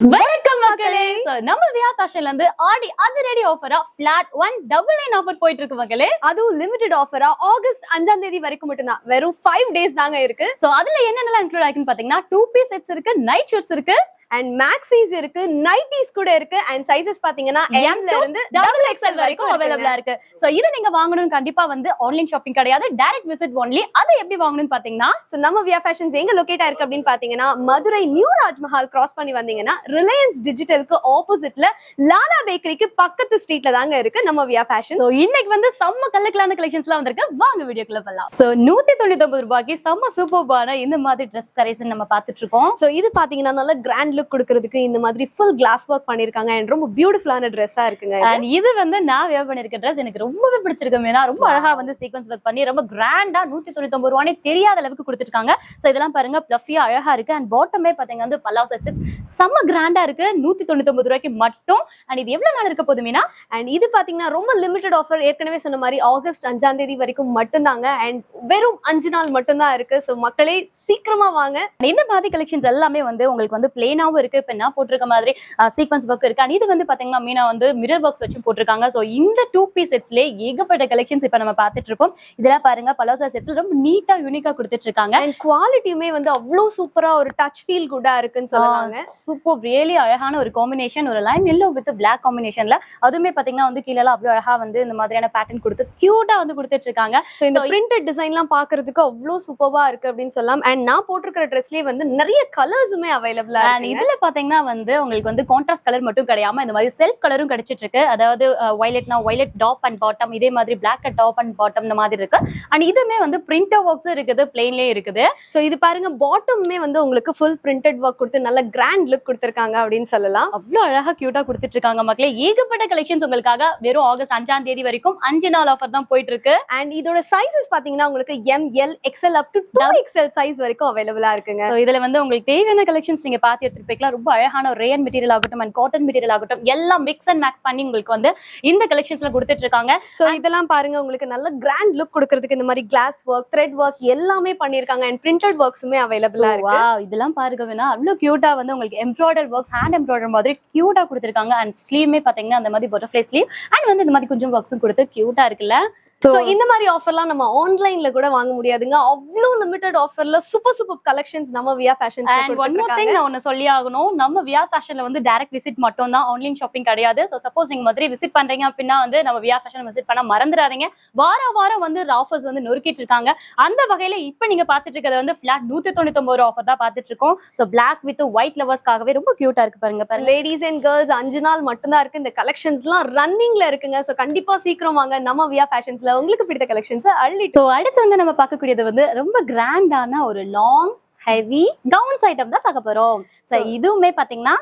வணக்கம் மக்களே. நம்ம வியா ஃபேஷன்ல இருந்து ஆடி அதிரடி ஆஃபரா flat one double nine offer போயிட்டு இருக்கு மக்களே. அதுவும் லிமிடெட் ஆஃபரா ஆகஸ்ட் அஞ்சாம் தேதி வரைக்கும் மட்டும்தான். வெறும் ஃபைவ் டேஸ் தாங்க இருக்கு. சோ அதுல என்னென்னலாம் இன்க்ளூட் ஆயிருக்குன்னு பாத்தீங்கன்னா டூ பீஸ் செட்ஸ் இருக்கு நைட் ஷூட்ஸ் இருக்கு அண்ட் மேக்ஸிஸ் இருக்கு நைட்டிஸ் கூட இருக்கு அண்ட் சைசஸ் பாத்தீங்கன்னா எம்ல இருந்து டபுள் எக்ஸ்எல் வரைக்கும் அவைலபிளா இருக்கு. சோ இது நீங்க வாங்கணும்னு கண்டிப்பா வந்து ஆன்லைன் ஷாப்பிங் கிடையாது. டைரக்ட் விசிட் ஒன்லி அது எப்படி வாங்கணும்னு பாத்தீங்கன்னா ஸோ நம்ம வியா ஃபேஷன்ஸ் எங்க லொகேட் ஆயிருக்கு அப்படின்னு பாத்தீங்கன்னா மதுரை நியூ ராஜ்மஹால் கிராஸ் பண்ணி வந்தீங்கன்னா ரிலையன்ஸ் டிஜிட்டலுக்கு ஆப்போசிட்ல லாலா பேக்கரிக்கு பக்கத்து ஸ்ட்ரீட்ல தாங்க இருக்கு நம்ம வியா ஃபேஷன் சோ இன்னைக்கு வந்து செம்ம கலக்கலான கலெக்ஷன்ஸ்லாம் வந்திருக்கு. வாங்க வீடியோக்குள்ள போலாம். சோ நூத்தி தொண்ணூத்தி ஒன்பது ரூபாய்க்கு செம்ம சூப்பர்பான இந்த மாதிரி ட்ரெஸ் கரைசன் நம்ம பாத்துட்டு இருக்கோம். ஸோ இது பாத்தீங்கன்னா நல்ல கிராண்ட் லுக் கொடுக்கறதுக்கு இந்த மாதிரி ஃபுல் கிளாஸ் ஒர்க் பண்ணிருக்காங்க அண்ட் ரொம்ப பியூட்டிஃபுல்லான ட்ரெஸ்ஸா இருக்குங்க. அண்ட் இது வந்து நான் வேர் பண்ணிருக்க ட்ரெஸ் எனக்கு ரொம்பவே பிடிச்சிருக்கு மீனா ரொம்ப அழகா வந்து சீக்வன்ஸ் ஒர்க் பண்ணி ரொம்ப கிராண்டா நூத்தி தொண்ணூத்தி ஒன்பது ரூபானே தெரியாத அளவுக்கு கொடுத்துருக்காங்க. சோ இதெல்லாம் பாருங்க பிளஃபியா அழகா இருக்கு. அண்ட் பாட்டமே பாத்தீங்க வந்து பல்லாவ் செட்ஸ் செம்ம கிராண்டா இருக்கு. நூத்தி தொண்ணூத்தி ஒன்பது ரூபாய்க்கு மட்டும். அண்ட் இது எவ்வளவு நாள் இருக்க போகுது மீனா? அண்ட் இது பாத்தீங்கன்னா ரொம்ப லிமிடெட் ஆஃபர் ஏற்கனவே சொன்ன மாதிரி ஆகஸ்ட் அஞ்சாம் தேதி வரைக்கும் மட்டும்தாங்க. அண்ட் வெறும் அஞ்சு நாள் மட்டும்தான் இருக்கு. ஸோ மக்களே சீக்கிரமா வாங்க. இந்த மாதிரி கலெக்ஷன்ஸ் எல்லாமே வந்து உங்களுக்கு வந்து பிளேனாவும் இருக்கு. இப்ப நான் போட்டிருக்க மாதிரி சீக்வன்ஸ் ஒர்க் இருக்கு. அண்ட் இது வந்து பாத்தீங்கன்னா மீனா வந்து மிரர் ஒர்க்ஸ் வச்சு போட்டிருக்காங்க. சோ இந்த டூ பீஸ் செட்ஸ்ல ஏகப்பட்ட கலெக்ஷன்ஸ் இப்ப நம்ம பாத்துட்டு இருக்கோம். இதெல்லாம் பாருங்க பலோசா செட்ஸ்ல ரொம்ப நீட்டா யூனிக்கா கொடுத்துட்டு அண்ட் குவாலிட்டியுமே வந்து அவ்வளோ சூப்பரா ஒரு டச் ஃபீல் குட்டா இருக்குன்னு சொல்லலாங்க சூப்பர் ரியலி அழகான ஒரு காம்பினேஷன் ஒரு லைன் எல்லோ வித் பிளாக் காம்பினேஷன்ல அதுவுமே பாத்தீங்கன்னா வந்து கீழே எல்லாம் அவ்வளவு அழகா வந்து இந்த மாதிரியான பேட்டர்ன் கொடுத்து கியூட்டா வந்து கொடுத்துட்டு இருக்காங்க. ஸோ இந்த பிரிண்டட் டிசைன்லாம் பார்க்கிறதுக்கு அவ்வளோ சூப்பரா இருக்கு அப்படின்னு சொல்லலாம். அண்ட் நான் போட்டிருக்கிற ட்ரெஸ்லயே வந்து நிறைய கலர்ஸுமே அவைலபிளா இருக்கு இதுல பாத்தீங்கன்னா வந்து உங்களுக்கு வந்து கான்ட்ராஸ்ட் கலர் மட்டும் கிடையாம இந்த மாதிரி செல்ஃப் கலரும் கிடைச்சிட்டு இருக்கு அதாவது வயலட்னா வயலட் டாப் அண்ட் பாட்டம் இதே மாதிரி பிளாக் டாப் அண்ட் பாட்டம் இந்த மாதிரி இருக்கு. அண்ட் இதுமே வந்து பிரிண்டர் ஒர்க்ஸும் இருக்குது பிளெயின்லயே இருக்குது. ஸோ இது பாருங்க பாட்டமுமே வந்து உங்களுக்கு ஃபுல் பிரிண்டட் ஒர்க் கொடுத்து நல்ல கிராண்ட் லுக் கொடுத்துருக்காங்க அப்படின்னு சொல்லலாம். அவ்வளவு அழகா கியூட்டா கொடுத்துட்டு இருக்காங்க மக்களே. ஏகப்பட்ட கலெக்ஷன்ஸ் உங்களுக்காக வெறும் ஆகஸ்ட் அஞ்சாம் தேதி வரைக்கும் அஞ்சு நாள் ஆஃபர் தான் போயிட்டு இருக்கு அண்ட் இதோட சைஸஸ் பாத்தீங்கன்னா உங்களுக்கு M L XL up to two XL size வரைக்கும் அவைலபிளா இருக்குங்க. இதுல வந்து உங்களுக்கு தேவையான கலெக்ஷன்ஸ் நீங்க பார்த்து எடுத்துட்டு போய்க்கலாம் ரொம்ப அழகான ரேயன் மெட்டீரியல் ஆகட்டும் அண்ட் காட்டன் மெட்டீரியல் ஆகட்டும் எல்லாம் மிக்ஸ் அண்ட் மேக்ஸ் பண்ணி உங்களுக்கு வந்து இந்த கலெக்ஷன்ஸ்ல கொடுத்துட்டு இருக்காங்க. ஸோ இதெல்லாம் பாருங்க உங்களுக்கு நல்ல கிராண்ட் லுக் கொடுக்கறதுக்கு இந்த மாதிரி கிளாஸ் ஒர்க் த்ரெட் ஒர்க் எல்லாமே பண்ணிருக்காங்க அண்ட் பிரிண்டட் ஒர்க்ஸுமே அவைலபிளா இருக்கு. இதெல்லாம் பாருங்க வேணா அவ்வளவு கியூட்டா வந்து உங்களுக்கு எம்ப்ராய்டர் ஒர்க்ஸ் ஹேண்ட் எம்ப்ராய்டர் மாதிரி கியூட்டா கொடுத்துருக்காங்க. அண்ட் ஸ்லீவ்மே பாத்தீங்கன்னா அந்த மாதிரி பட்டர்ஃப்ளை ஸ்லீவ் அண்ட் வந்து இந்த மாதிரி கொஞ்சம் ஒர்க்ஸும் கொடுத்து கியூட்டா இருக்குல்ல? ஸோ இந்த மாதிரி ஆஃபர்லாம் நம்ம ஆன்லைன்ல கூட வாங்க முடியாதுங்க. அவ்வளோ லிமிடெட் ஆஃபர்ல சூப்பர் சூப்பர் கலெக்ஷன்ஸ் நம்ம via fashion and one more thing நான் ஒன்னு சொல்லி ஆகணும். நம்ம வியா ஃபேஷன்ல வந்து டைரக்ட் விசிட் மட்டும் தான் ஆன்லைன் ஷாப்பிங் கிடையாது. ஸோ சப்போஸ் நீங்க மாதிரி விசிட் பண்றீங்க அப்படின்னா வந்து நம்ம வியா ஃபேஷன் விசிட் பண்ண மறந்துடாதீங்க. வாரம் வாரம் வந்து ஆஃபர்ஸ் வந்து நொறுக்கிட்டு இருக்காங்க. அந்த வகையில இப்போ நீங்க பார்த்துட்டு இருக்கிறது வந்து ஃபிளாட் நூத்தி தொண்ணூத்தி ஒன்பது ஆஃபர் தான் பார்த்துட்டு இருக்கோம். ஸோ பிளாக் வித் ஒயிட் லவர்ஸ்க்காகவே ரொம்ப கியூட்டா இருக்கு பாருங்க பாருங்க. லேடிஸ் அண்ட் கேர்ள்ஸ் அஞ்சு நாள் மட்டும்தான் இருக்கு. இந்த கலெக்ஷன்ஸ்லாம் ரன்னிங்ல இருக்குங்க. ஸோ கண்டிப்பா சீக்கிரம் வாங்க. நம்ம வியா ஃபேஷன்ஸ்ல உங்களுக்கு பிடித்த கலெக்ஷன்ஸ் அள்ளிட்டு. அடுத்து வந்து நம்ம பார்க்கக்கூடியது வந்து ரொம்ப கிராண்டான ஒரு லாங் ஹெவி கவுன்ஸ் ஐட்டம் தான் பார்க்க போறோம். ஸோ இதுவுமே பாத்தீங்கன்னா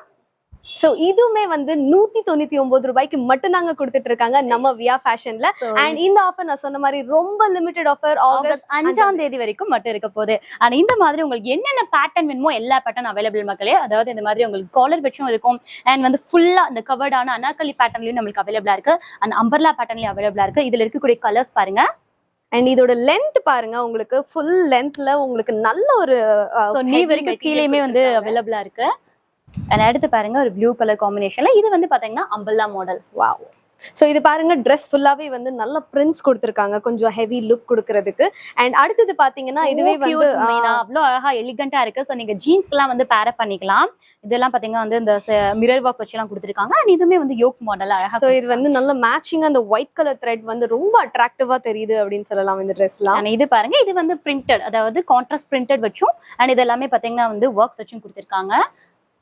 ஸோ இதுவுமே வந்து நூத்தி தொண்ணூத்தி ஒன்பது ரூபாய்க்கு மட்டும்தாங்க கொடுத்துட்டு இருக்காங்க நம்ம வியா ஃபேஷன்ல அண்ட் இந்த ஆஃபர் நான் சொன்ன மாதிரி ரொம்ப லிமிடெட் ஆஃபர் ஆகஸ்ட் அஞ்சாம் தேதி. வரைக்கும் மட்டும் இருக்க போகுது. அண்ட் இந்த மாதிரி உங்களுக்கு என்னென்ன பேட்டர்ன் வேணுமோ எல்லா பேட்டர்ன் அவைலபிள் மக்களே அதாவது இந்த மாதிரி உங்களுக்கு காலர் வச்சும் இருக்கும். அண்ட் வந்து ஃபுல்லா இந்த கவர்டான அனாக்கலி பேட்டர்ன்லயும் நம்மளுக்கு அவைலபிளா இருக்கு. அண்ட் அம்பர்லா பேட்டர்ன்லயும் அவைலபிளா இருக்கு. இதுல இருக்கக்கூடிய கலர்ஸ் பாருங்க. அண்ட் இதோட லென்த் பாருங்க உங்களுக்கு ஃபுல் லென்த்ல உங்களுக்கு நல்ல ஒரு uh, நீ heavy வரைக்கும் கீழேயுமே வந்து. அவைலபிளா இருக்கு. அண்ட் அடுத்து பாருங்க ஒரு ப்ளூ கலர் காம்பினேஷன்ல இது வந்து பாத்தீங்கன்னா அம்பர்லா மாடல் வாவ் ஸோ இது பாருங்க ட்ரெஸ் ஃபுல்லாவே வந்து நல்ல பிரிண்ட்ஸ் கொடுத்துருக்காங்க. கொஞ்சம் ஹெவி லுக் கொடுக்கறதுக்கு. அண்ட் அடுத்தது பாத்தீங்கன்னா இதுவே வந்து அவ்வளோ அழகா எலிகண்டா இருக்கு. ஸோ நீங்க ஜீன்ஸ்க்குலாம் வந்து பேர பண்ணிக்கலாம். இதெல்லாம் பாத்தீங்கன்னா வந்து இந்த மிரர் ஒர்க் வச்சுலாம் கொடுத்துருக்காங்க. அண்ட் இதுவுமே வந்து யோக் மாடல் அழகா ஸோ இது வந்து நல்ல மேட்சிங் அந்த ஒயிட் கலர் த்ரெட் வந்து ரொம்ப அட்ராக்டிவா தெரியுது அப்படின்னு சொல்லலாம் இந்த ட்ரெஸ்லாம் அண்ட் இது பாருங்க இது வந்து பிரிண்டட் அதாவது கான்ட்ராஸ்ட் பிரிண்டட் வச்சும் அண்ட் இது எல்லாமே பாத்தீங்கன்னா வந்து ஒர்க்ஸ் வச்சும் கொடுத்துருக்காங்க.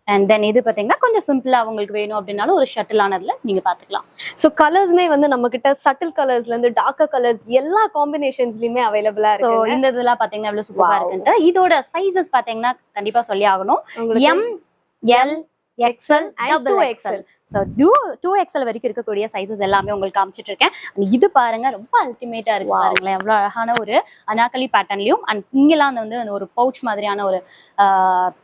அண்ட் தென் இது பாத்தீங்கன்னா கொஞ்சம் சிம்பிளா உங்களுக்கு வேணும் அப்படின்னாலும் ஒரு ஷட்டில் ஆனதுல நீங்க பாத்துக்கலாம். ஸோ கலர்ஸ்மே வந்து நம்ம கிட்ட சட்டில் கலர்ஸ்ல இருந்து டார்க்கர் கலர்ஸ் எல்லா காம்பினேஷன்ஸ்லயுமே அவைலபிளா ஸோ இந்த இதெல்லாம் பாத்தீங்கன்னா எவ்வளவு சூப்பரா Wow. இருக்குன்ட்டு. இதோட சைசஸ் பாத்தீங்கன்னா கண்டிப்பா சொல்லி ஆகணும். M L XL double 2XL. XL so to two XL வரைக்கும் இருக்கக்கூடிய சைஸஸ் எல்லாமே உங்களுக்கு காமிச்சிட்டு இருக்கேன். இது பாருங்க ரொம்ப அல்டிமேட்டா இருக்கு. பாருங்களேன். எவ்வளவு அழகான ஒரு அனாக்கலி பேட்டர்ன்லயும் அண்ட் இங்கெல்லாம் வந்து ஒரு பவுச் மாதிரியான ஒரு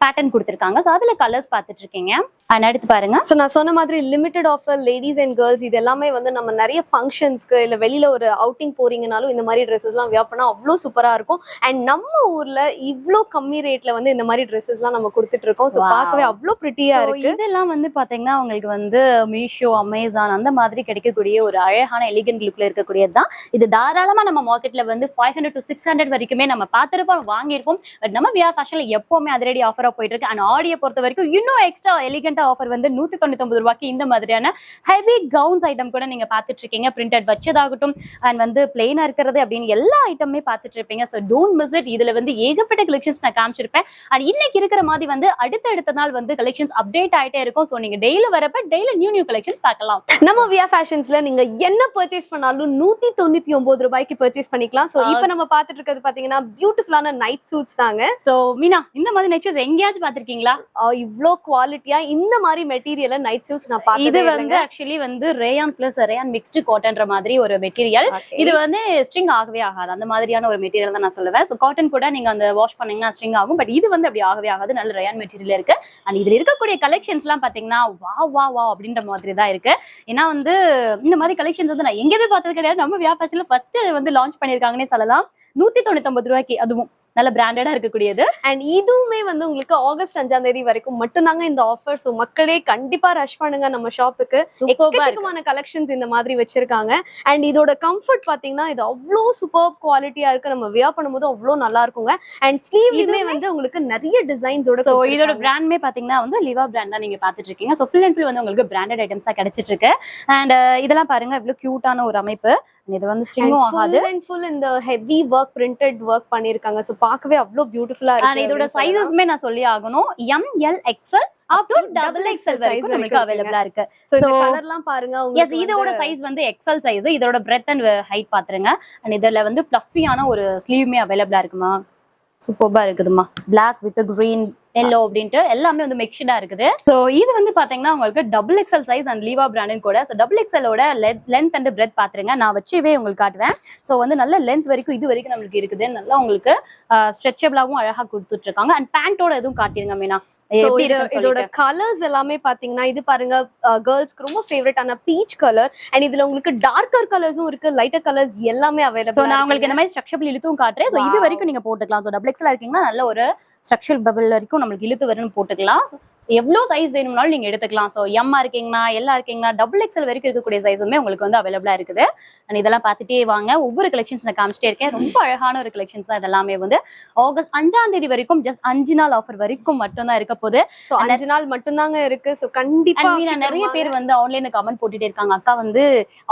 பேட்டர்ன் கொடுத்துருக்காங்க. ஸோ அதுல கலர்ஸ் பார்த்துட்டு இருக்கீங்க. அண்ட் அடுத்து பாருங்க. சோ நான் சொன்ன மாதிரி limited offer ladies and girls இது எல்லாமே வந்து நம்ம நிறைய ஃபங்க்ஷன்ஸ்க்கு இல்ல வெளியில ஒரு அவுட்டிங் போறீங்கனாலும் இந்த மாதிரி ட்ரெஸ்ஸஸ் எல்லாம் வியர் பண்ணா அவ்வளோ சூப்பரா இருக்கும். அண்ட் நம்ம ஊர்ல இவ்ளோ கம்மி ரேட்ல வந்து இந்த மாதிரி ட்ரெஸ்ஸஸ் எல்லாம் நம்ம கொடுத்துட்டு இருக்கோம். Wow. பார்க்கவே அவ்வளோ பிரிட்டியா So, இருக்கு. இதெல்லாம் வந்து பாத்தீங்கன்னா உங்களுக்கு வந்து மீஷோ அமேசான் அந்த மாதிரி கிடைக்கக்கூடிய ஒரு அழகான எலிகன்ட் லுக்ல இருக்கக்கூடியது தான் இது தாராளமா நம்ம மார்க்கெட்ல வந்து five hundred to six hundred வரைக்குமே நம்ம பார்த்துருப்போம் வாங்கியிருப்போம். பட் நம்ம வியா ஃபேஷன்ல எப்பவுமே அதிரடி ஆஃபரா போயிட்டு இருக்கு அண்ட் ஆடியை பொறுத்த வரைக்கும் இன்னும் எக்ஸ்ட்ரா எலிகண்டா ஆஃபர் வந்து நூத்தி தொண்ணூத்தி ரூபாய்க்கு இந்த மாதிரியான ஹெவி கவுன்ஸ் ஐட்டம் கூட நீங்க பார்த்துட்டு இருக்கீங்க பிரிண்டட் வச்சதாகட்டும் அண்ட் வந்து பிளெயினா இருக்கிறது அப்படின்னு எல்லா ஐட்டமே பார்த்துட்டு இருப்பீங்க ஸோ டோன்ட் மிஸ் இட் இதுல வந்து ஏகப்பட்ட கலெக்ஷன்ஸ் நான் காமிச்சிருப்பேன். அண்ட் இன்னைக்கு இருக்கிற மாதிரி வந்து அடுத்த அடுத்த நாள் வந்து கலெக்ஷன்ஸ் அப்டேட் ஆயிட்டே இருக்கும். ஸோ நீங்க டெய்லி வரப்ப டெய்லி நியூ நியூ கலெக்ஷன்ஸ் பார்க்கலாம். நம்ம வியா ஃபேஷன்ஸ்ல நீங்க என்ன பர்ச்சேஸ் பண்ணாலும் நூத்தி தொண்ணூத்தி ஒன்பது ரூபாய்க்கு பர்ச்சேஸ் பண்ணிக்கலாம். சோ இப்போ நம்ம பார்த்துட்டு இருக்கிறது பாத்தீங்கன்னா பியூட்டிஃபுல்லான நைட் சூட்ஸ் தாங்க. ஸோ மீனா இந்த மாதிரி நெக்ஸ்ட் எங்கேயாச்சும் பார்த்திருக்கீங்களா? ஆஹ் இவ்ளோ குவாலிட்டியா இந்த மாதிரி மெட்டீரியல்ல நைட் சூட்ஸ் நான் இது பார்த்ததே வந்து ஆக்சுவலி வந்து ரேயான் பிளஸ் ரேயான் மிக்ஸ்டு காட்டன்ற மாதிரி ஒரு மெட்டீரியல் இது வந்து ஸ்ட்ரிங் ஆகவே ஆகாது. அந்த மாதிரியான ஒரு மெட்டீரியல் தான் நான் சொல்லுவேன். ஸோ காட்டன் கூட நீங்க அந்த வாஷ் பண்ணீங்கன்னா ஸ்ட்ரிங் ஆகும். பட் இது வந்து அப்படி ஆகவே ஆகாது. நல்ல ரயான் மெட்டீரியல் இருக்கு. அண்ட் இதுல இருக்கக்கூடிய கலெக்ஷன்ஸ்லாம் பாத்தீங்கன்னா வா வா வா அப்படின்ற மாதிரி தான் இருக்கு. ஏன்னா வந்து இந்த மாதிரி கலெக்ஷன்ஸ் வந்து நான் எங்கேயுமே பார்த்தது கிடையாது. நம்ம வியா ஃபேஷன்ல ஃபர்ஸ்ட் வந்து லான்ச் பண்ணியிருக்காங்கன்னே சொல்லலாம். நூத்தி தொண்ணூத்தொன்பது ரூபாய்க்கு அதுவும். நல்ல பிராண்டடா இருக்கக்கூடியது. அண்ட் இதுவுமே வந்து உங்களுக்கு ஆகஸ்ட் அஞ்சாம் தேதி வரைக்கும் மட்டும்தாங்க இந்த ஆஃபர் சோ மக்களே கண்டிப்பா ரஷ் பண்ணுங்க நம்ம ஷாப்புக்கு எக்கச்சக்கமான கலெக்ஷன்ஸ் இந்த மாதிரி வச்சிருக்காங்க. அண்ட் இதோட கம்ஃபர்ட் பாத்தீங்கன்னா இது அவ்வளோ சூப்பர் குவாலிட்டியா இருக்கு. நம்ம வியா பண்ணும்போது அவ்வளோ நல்லா இருக்குங்க. அண்ட் ஸ்லீவ்லயுமே வந்து உங்களுக்கு நிறைய டிசைன்ஸோட ஸோ இதோட பிராண்ட்மே பாத்தீங்கன்னா வந்து லிவா பிராண்ட் தான் நீங்க பாத்துட்டு இருக்கீங்க ஸோ ஃபுல் அண்ட் ஃபுல் வந்து உங்களுக்கு பிராண்டட் ஐட்டம்ஸ் தான் கிடைச்சிட்டு இருக்கு அண்ட் இதெல்லாம் பாருங்க இவ்வளவு கியூட்டான ஒரு அமைப்பு. இது வந்து ஸ்ட்ரிங்கும் ஆகாது. அண்ட் ஃபுல் இந்த ஹெவி ஒர்க் பிரிண்டட் ஒர்க் பண்ணிருக்காங்க சோ பார்க்கவே அவ்வளோ பியூட்டிஃபுல்லா இருக்கு இதோட சைஸஸ்மே நான் சொல்லி ஆகணும். M L XL up to double XL வரைக்கும் நமக்கு அவைலபிளா இருக்கு சோ இந்த கலர்லாம் பாருங்க. எஸ் இதோட சைஸ் வந்து எக்ஸ்எல் சைஸ் இதோட பிரெத் அண்ட் ஹைட் பாத்துருங்க. அண்ட் இதுல வந்து பிளஃபியான ஒரு ஸ்லீவ்மே அவைலபிளா இருக்குமா? சூப்பர்பா இருக்குதுமா? Black வித் கிரீன் எல்லோ அப்படின்ட்டு எல்லாமே வந்து மிக்சடா இருக்குது. ஸோ இது வந்து பாத்தீங்கன்னா உங்களுக்கு டபுள் எக்ஸ்எல் சைஸ் அண்ட் லீவா பிராண்டின் கூட. ஸோ டபுள் எக்ஸ்எலோட லென்த் அண்ட் பிரெத் பாத்துருங்க. நான் வச்சுவே உங்களுக்கு காட்டுவேன். ஸோ வந்து நல்ல லென்த் வரைக்கும் இது வரைக்கும் நம்மளுக்கு இருக்குது. நல்லா உங்களுக்கு ஸ்ட்ரெச்சபிளாவும் அழகா கொடுத்துட்டு இருக்காங்க அண்ட் பேண்டோட எதுவும் காட்டிருங்க மீனா. இதோட. கலர்ஸ் எல்லாமே பாத்தீங்கன்னா இது பாருங்க கேர்ள்ஸ்க்கு ரொம்ப ஃபேவரட்டான பீச் கலர் அண்ட் இதுல உங்களுக்கு டார்க்கர் கலர்ஸும் இருக்கு. லைட்டர் கலர்ஸ் எல்லாமே அவைலபிள் நான் உங்களுக்கு இந்த மாதிரி ஸ்ட்ரக்சர் இழுத்தும் காட்டுறேன். சோ இது. வரைக்கும் நீங்க போட்டுக்கலாம். சோ டபுள் எக்ஸ்எல் இருக்கீங்கன்னா நல்ல ஒரு ஸ்ட்ரக்சர் பபிள் வரைக்கும் நம்மளுக்கு இழுத்து வரும்னு போட்டுக்கலாம். எவ்வளவு சைஸ் வேணும்னாலும் நீங்க எடுத்துக்கலாம். சோ எம்மா இருக்கீங்கன்னா எல்லா இருக்கீங்கன்னா டபுள் எக்ஸ்எல் வரைக்கும் இருக்கக்கூடிய சைஸுமே உங்களுக்கு வந்து அவைலபிளா இருக்குது. அண்ட் இதெல்லாம் பார்த்துட்டே வாங்க. ஒவ்வொரு கலெக்ஷன்ஸ் நான் காமிச்சிட்டே இருக்கேன். ரொம்ப அழகான ஒரு கலெக்ஷன்ஸ் தான் இதெல்லாமே வந்து. ஆகஸ்ட் அஞ்சாம் தேதி வரைக்கும் ஜஸ்ட் அஞ்சு நாள் ஆஃபர் வரைக்கும் மட்டும் தான் இருக்க போகுது. சோ அஞ்சு நாள் மட்டும்தாங்க இருக்கு. சோ கண்டிப்பா அண்ட் மீனா நிறைய பேர் வந்து ஆன்லைன்ல கமெண்ட் போட்டுட்டே இருக்காங்க. அக்கா வந்து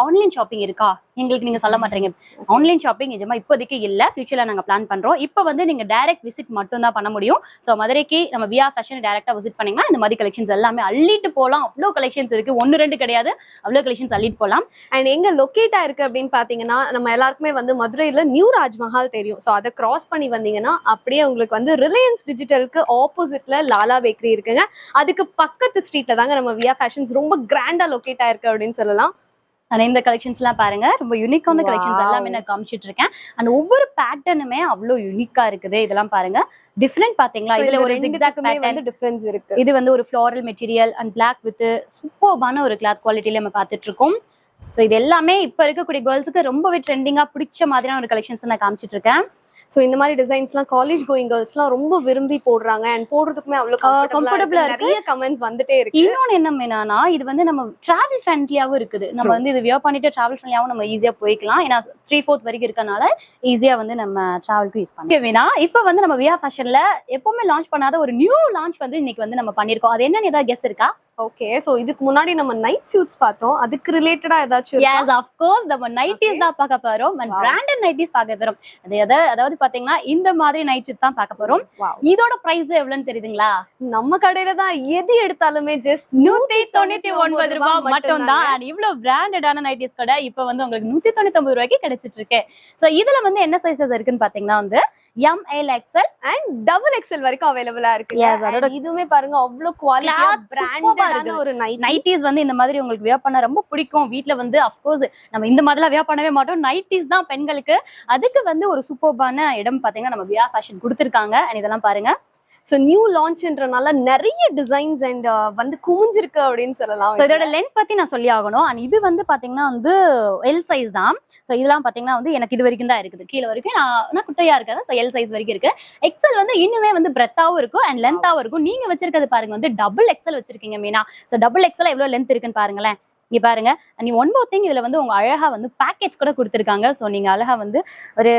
ஆன்லைன் ஷாப்பிங் இருக்கா? எங்களுக்கு நீங்க சொல்ல மாட்டீங்க. ஆன்லைன் ஷாப்பிங் நிஜமா இப்போதைக்கு இல்ல. ஃபியூச்சர்ல நாங்க பிளான் பண்றோம். இப்போ வந்து நீங்க டைரக்ட் விசிட் மட்டும் தான் பண்ண முடியும். சோ மதுரைக்கு நம்ம வியா ஃபேஷன் டைரக்டா விசிட் பண்ணீங்கன்னா இந்த மாதிரி கலெக்ஷன்ஸ் எல்லாமே அள்ளிட்டு போகலாம் அவ்வளோ கலெக்ஷன்ஸ் இருக்கு. ஒன்னு ரெண்டு கிடையாது. அவ்வளோ கலெக்ஷன்ஸ் அள்ளிட்டு போலாம். அண்ட் எங்க லொக்கேட்டாக இருக்குது அப்படின்னு பாத்தீங்கன்னா நம்ம எல்லாருக்குமே வந்து மதுரையில நியூ ராஜ்மஹால் தெரியும். சோ அதை கிராஸ் பண்ணி வந்தீங்கன்னா அப்படியே உங்களுக்கு வந்து ரிலையன்ஸ் டிஜிட்டலுக்கு ஆப்போசிட்ல லாலா பேக்கரி இருக்குங்க. அதுக்கு பக்கத்து ஸ்ட்ரீட்ல தாங்க நம்ம வியா ஃபேஷன்ஸ் ரொம்ப கிராண்டா லொக்கேட் ஆயிருக்கு அப்படின்னு சொல்லலாம். ஆனா இந்த கலெக்ஷன்ஸ் எல்லாம் பாருங்க. ரொம்ப யூனிக்கான கலெக்ஷன்ஸ். எல்லாமே நான் காமிச்சிட்டு இருக்கேன். அண்ட் ஒவ்வொரு பேட்டர்னுமே அவ்வளோ யூனிக்கா இருக்குது. இதெல்லாம் பாருங்க. டிஃப்ரெண்ட் பாத்தீங்களா? இதுல ஒரு பேட்டர்ன் வந்து டிஃபரன்ஸ் இருக்கு. இது வந்து ஒரு floral material and black with சூப்பர்பான ஒரு கிளாத் குவாலிட்டியில நம்ம பார்த்துட்டு இருக்கோம். ஸோ இது எல்லாமே இப்போ இருக்கக்கூடிய கேர்ள்ஸுக்கு ரொம்பவே ட்ரெண்டிங்கா பிடிச்ச மாதிரியான ஒரு கலெக்ஷன்ஸ் நான் காமிச்சிட்டு இருக்கேன். சோ இந்த மாதிரி டிசைன்ஸ்லாம் காலேஜ் கோயிங் கேர்ள்ஸ்லாம் ரொம்ப விரும்பி போடுறாங்க. அண்ட் போடுறதுக்குமே அவ்வளவு comfortable கம்ஃபர்டபுளா நிறைய கமெண்ட்ஸ் வந்துட்டே இருக்கு. இன்னொன்னு என்ன என்னன்னா இது வந்து நம்ம டிராவல் ஃப்ரெண்ட்லியாவும் இருக்குது. நம்ம. வந்து இது வியர் பண்ணிட்டு டிராவல் ஃப்ரெண்ட்லியாவும் நம்ம ஈஸியா போய்க்கலாம். ஏன்னா த்ரீ ஃபோர்த் வரைக்கும் இருக்கனால ஈஸியா வந்து நம்ம டிராவலுக்கு யூஸ் பண்ணலாம். வேணா இப்போ வந்து நம்ம வியா ஃபேஷன்ல எப்பவுமே லான்ச் பண்ணாத ஒரு நியூ லான்ச் வந்து இன்னைக்கு வந்து நம்ம பண்ணிருக்கோம் அது என்னன்னு ஏதாவது கெஸ் இருக்கா? ஓகே சோ இதுக்கு முன்னாடி நம்ம நைட் சூட்ஸ் பார்த்தோம். அதுக்கு ரிலேட்டடா ஏதாச்சும்? எஸ் ஆஃப் கோர்ஸ் நம்ம நைட்டிஸ். தான் பார்க்க போறோம். அண்ட். பிராண்டட் நைட்டிஸ் பார்க்க போறோம். அது எதை அதாவது பாத்தீங்கன்னா இந்த மாதிரி நைட்டிஸ் தான் பார்க்க போறோம். இதோட பிரைஸ் எவ்வளவுன்னு தெரியுதுங்களா? நம்ம கடையில தான் எது எடுத்தாலுமே ஜஸ்ட் நூத்தி தொண்ணூத்தி ஒன்பது ரூபாய் மட்டும் தான் அண்ட் இவ்வளவு பிராண்டடான நைட்டிஸ் கூட இப்ப வந்து உங்களுக்கு நூத்தி தொண்ணூத்தி ஒன்பது ரூபாய்க்கு கிடைச்சிட்டு இருக்கு. சோ இதுல வந்து என்ன சைசஸ் இருக்குன்னு பாத்தீங்கன்னா வந்து M L XL double XL வரைக்கும் அவைலபிளா இருக்கு அதோட இதுவுமே பாருங்க அவ்வளவு குவாலிட்டியா பிராண்டடா அழகான இருக்குது ஒரு நைட் நைட்டிஸ் வந்து இந்த மாதிரி உங்களுக்கு வியர் பண்ண ரொம்ப பிடிக்கும். வீட்ல வந்து அஃப்கோர்ஸ் நம்ம இந்த மாதிரிலாம் வியர் பண்ணவே மாட்டோம். நைட்டிஸ் தான் பெண்களுக்கு. அதுக்கு வந்து ஒரு சூப்பர்பான இடம் பாத்தீங்கன்னா நம்ம வியா ஃபேஷன் கொடுத்துருக்காங்க. இதெல்லாம் பாருங்க. ஸோ நியூ லான்ச்ன்றனால நிறைய டிசைன்ஸ் அண்ட் uh, வந்து குமிஞ்சிருக்கு அப்படின்னு சொல்லலாம். ஸோ இதோட லென்த் பத்தி நான் சொல்லி ஆகணும். அண்ட் இது வந்து பாத்தீங்கன்னா வந்து எல் சைஸ் தான். ஸோ இதெல்லாம் பாத்தீங்கன்னா வந்து எனக்கு இது வரைக்கும் தான் இருக்குது. கீழே வரைக்கும் நான் நான் குட்டையா இருக்கேன் ஸோ எல் சைஸ் வரைக்கும் இருக்கு. எக்ஸல் வந்து இன்னுமே வந்து பிரெத்தாவும் இருக்கும் அண்ட் லென்த்தாகவும் இருக்கும். நீங்க வச்சிருக்கிறது பாருங்க வந்து டபுள் எக்ஸல் வச்சிருக்கீங்க மீனா. ஸோ டபுள் எக்ஸல் எவ்வளோ லென்த் இருக்குன்னு பாருங்களேன். இங்க பாருங்க. நீ ஒன் மோர் திங் இதுல வந்து உங்க அழகா வந்து பேக்கேஜ் கூட கொடுத்துருக்காங்க. ஸோ நீங்க அழகா வந்து ஒரு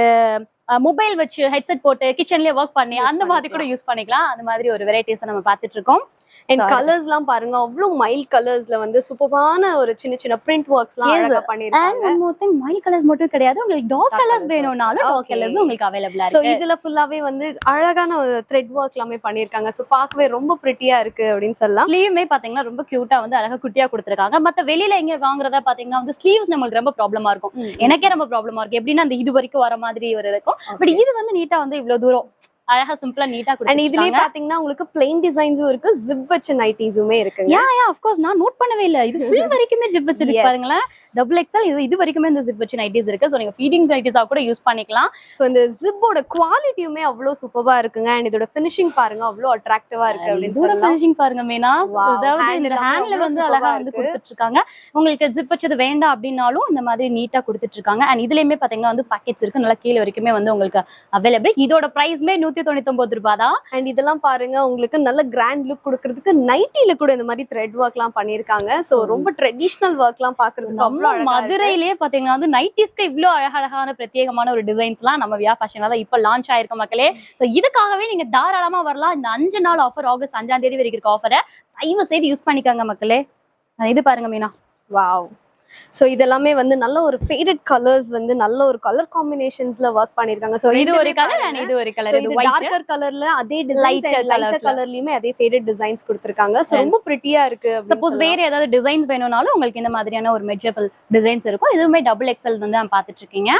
மொபைல் வச்சு ஹெட்செட் போட்டு கிச்சன்லயே ஒர்க் பண்ணி அந்த மாதிரி கூட யூஸ் பண்ணிக்கலாம். அந்த மாதிரி ஒரு வெரைட்டிஸ் நம்ம பார்த்துட்டு இருக்கோம். அண்ட் கலர்ஸ் எல்லாம் பாருங்க அவ்வளவு மைல் கலர்ஸ்ல வந்து சூப்பரான ஒரு சின்ன சின்ன பிரிண்ட் ஒர்க்ஸ் எல்லாம். அழகா அண்ட் பண்ணிருக்காங்க one more thing mild colours மட்டும் கிடையாது. உங்களுக்கு டார்க் Dark கலர்ஸ். வேணும்னாலும் டார்க் Okay. கலர்ஸ் உங்களுக்கு அவைலபிளா சோ இருக்கு. இதுல ஃபுல்லாவே வந்து அழகான ஒரு த்ரெட் ஒர்க் எல்லாமே பண்ணிருக்காங்க. சோ பார்க்கவே ரொம்ப பிரிட்டியா இருக்கு அப்படின்னு சொல்லலாம். ஸ்லீவுமே பாத்தீங்கன்னா ரொம்ப கியூட்டா வந்து அழகா குட்டியா கொடுத்துருக்காங்க. மத்த வெளியில எங்க வாங்குறதா பாத்தீங்கன்னா வந்து ஸ்லீவ்ஸ் நம்மளுக்கு ரொம்ப ப்ராப்ளமா இருக்கும். எனக்கே ரொம்ப ப்ராப்ளமா இருக்கு. எப்படின்னா அந்த இது வரைக்கும் வர மாதிரி ஒரு இருக்கும். பட் இது வந்து நீட்டா வந்து இவ்வளவு தூரம் அழகா சிம்பிளா நீட்டா அண்ட் இதுலயே பாத்தீங்கன்னா உங்களுக்கு பிளெயின் டிசைன்ஸும் இருக்கு ஜிப் வச்ச நைட்டிஸுமே இருக்குங்க. யா ஆஃப் கோர்ஸ் நான் நோட் பண்ணவே இல்ல. இது ஃபுல் வரைக்குமே ஜிப் வச்சிருக்கு. பாருங்களேன். டபுள் எக்ஸல் இது இது வரைக்குமே இந்த ஜிப் வச்சு நைட்டிஸ் இருக்கு. சோ நீங்க ஃபீடிங் நைட்டிஸா கூட யூஸ் பண்ணிக்கலாம். சோ இந்த ஜிப்போட குவாலிட்டியுமே அவ்வளவு சூப்பரா இருக்குங்க. அண்ட் இதோட ஃபினிஷிங் பாருங்க அவ்வளவு அட்ராக்டிவா இருக்கு இதோட ஃபினிஷிங் பாருங்க மீனா அதாவது இந்த ஹேண்ட்ல வந்து அழகா வந்து இருக்கு. கொடுத்துட்டு இருக்காங்க உங்களுக்கு ஜிப் வச்சது வேண்டாம் அப்படின்னாலும் இந்த மாதிரி நீட்டா கொடுத்துட்டு இருக்காங்க அண்ட் இதுலயுமே பாத்தீங்கன்னா வந்து பாக்கெட்ஸ் இருக்கு. நல்லா கீழே வரைக்குமே வந்து உங்களுக்கு அவைலபிள் இதோட பிரைஸ்மே நூத்தி தொண்ணூத்தி ஒன்பது ரூபாய் தான் அண்ட் இதெல்லாம் பாருங்க உங்களுக்கு நல்ல கிராண்ட் லுக் கொடுக்கறதுக்கு நைட்டில கூட இந்த மாதிரி த்ரெட் ஒர்க் எல்லாம் பண்ணிருக்காங்க சோ ரொம்ப ட்ரெடிஷனல் ஒர்க் எல்லாம் பாக்குறதுக்கு அவ்வளவு. மதுரையிலேயே பாத்தீங்கன்னா வந்து நைட்டிஸ்க்கு இவ்ளோ அழகழகான பிரத்யேகமான ஒரு டிசைன்ஸ் எல்லாம் நம்ம வியா ஃபேஷன்ல தான் இப்ப லான்ச் ஆயிருக்க மக்களே. சோ இதுக்காகவே நீங்க தாராளமா வரலாம். இந்த அஞ்சு நாள் ஆஃபர் ஆகஸ்ட் அஞ்சாம் தேதி வரைக்கும் இருக்க ஆஃபரை தயவு செய்து யூஸ் பண்ணிக்கோங்க மக்களே. இது பாருங்க மீனா. வாவ் சோ இதெல்லாமே வந்து நல்ல ஒரு ஃபேடட் கலர்ஸ் வந்து நல்ல ஒரு கலர் காம்பினேஷன்ஸ்ல ஒர்க் பண்ணிருக்காங்க சோ இது ஒரு கலர் இது ஒரு கலர் இது டார்க்கர் கலர்ல அதே லைட்டர் colours-ல. கலர்லயுமே அதே ஃபேடட் டிசைன்ஸ் கொடுத்திருக்காங்க. And ரொம்ப பிரிட்டியா இருக்கு சப்போஸ். வேற ஏதாவது டிசைன்ஸ் வேணும்னாலும் உங்களுக்கு இந்த மாதிரியான ஒரு மெஜரபிள் டிசைன்ஸ் இருக்கும். இதுவுமே டபுள் எக்ஸல் வந்து நான் பார்த்துட்டு இருக்கீங்க.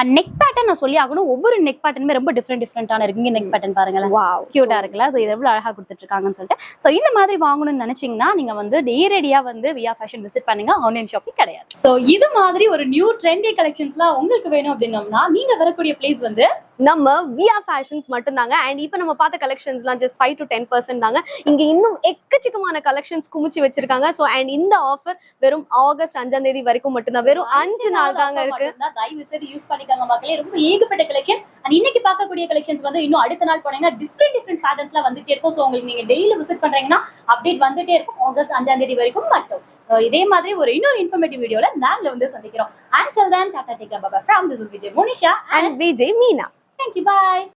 அண்ட் நெக் பேட்டர்ன் நான் சொல்லி ஆகணும். ஒவ்வொரு நெக் பேட்டர்னுமே ரொம்ப டிஃப்ரெண்ட் டிஃப்ரெண்டான இருக்கு. இங்க நெக் பேட்டர்ன் பாருங்களேன். Wow. கியூட்டா இருக்குல்ல? ஸோ இது எவ்வளவு அழகா கொடுத்துட்டு இருக்காங்கன்னு சொல்லிட்டு. ஸோ இந்த மாதிரி வாங்கணும்னு நினைச்சீங்கன்னா நீங்க வந்து நேரடியா வந்து வியா ஃபேஷன் விசிட் பண்ணுங்க. ஆன்லைன் ஷாப்பிங் கிடையாது. ஸோ இது மாதிரி ஒரு நியூ ட்ரெண்டி கலெக்ஷன்ஸ்லாம் உங்களுக்கு வேணும் அப்படின்னோம்னா நீங்க வரக்கூடிய பிளேஸ் வந்து நம்ம வியா ஃபேஷன்ஸ் மட்டும்தாங்க. அண்ட் இப்போ நம்ம பார்த்த கலெக்ஷன்ஸ்லாம் just five to ten percent தாங்க. இங்க இன்னும் எக்கச்சக்கமான கலெக்ஷன்ஸ் குமிச்சு வச்சிருக்காங்க. ஸோ அண்ட் இந்த ஆஃபர் வெறும் ஆகஸ்ட் அஞ்சாம் தேதி வரைக்கும் மட்டும்தான். வெறும் அஞ்சு நாள் தாங்க இருக்கு. தயவு செய்து யூஸ் பண்ணிக்கோங்க மக்களே. ரொம்ப ஏகப்பட்ட கலெக்ஷன் அண்ட் இன்னைக்கு பார்க்கக்கூடிய கலெக்ஷன்ஸ் வந்து இன்னும் அடுத்த நாள் போனீங்கன்னா டிஃப்ரெண்ட் டிஃப்ரெண்ட் பேட்டர்ன்ஸ்லாம் வந்துட்டே இருக்கும். ஸோ உங்களுக்கு நீங்க டெய்லி விசிட் பண்றீங்கன்னா அப்டேட் வந்துட்டே இருக்கும். ஆகஸ்ட் அஞ்சாம் தேதி வரைக்கும் மட்டும். இதே மாதிரி ஒரு இன்னொரு இன்ஃபர்மேட்டிவ் வீடியோல நாங்க வந்து சந்திக்கிறோம். அண்ட் செல் தான் tata take Baba from this is Vijay Monisha and Vijay Meena Thank you. Bye.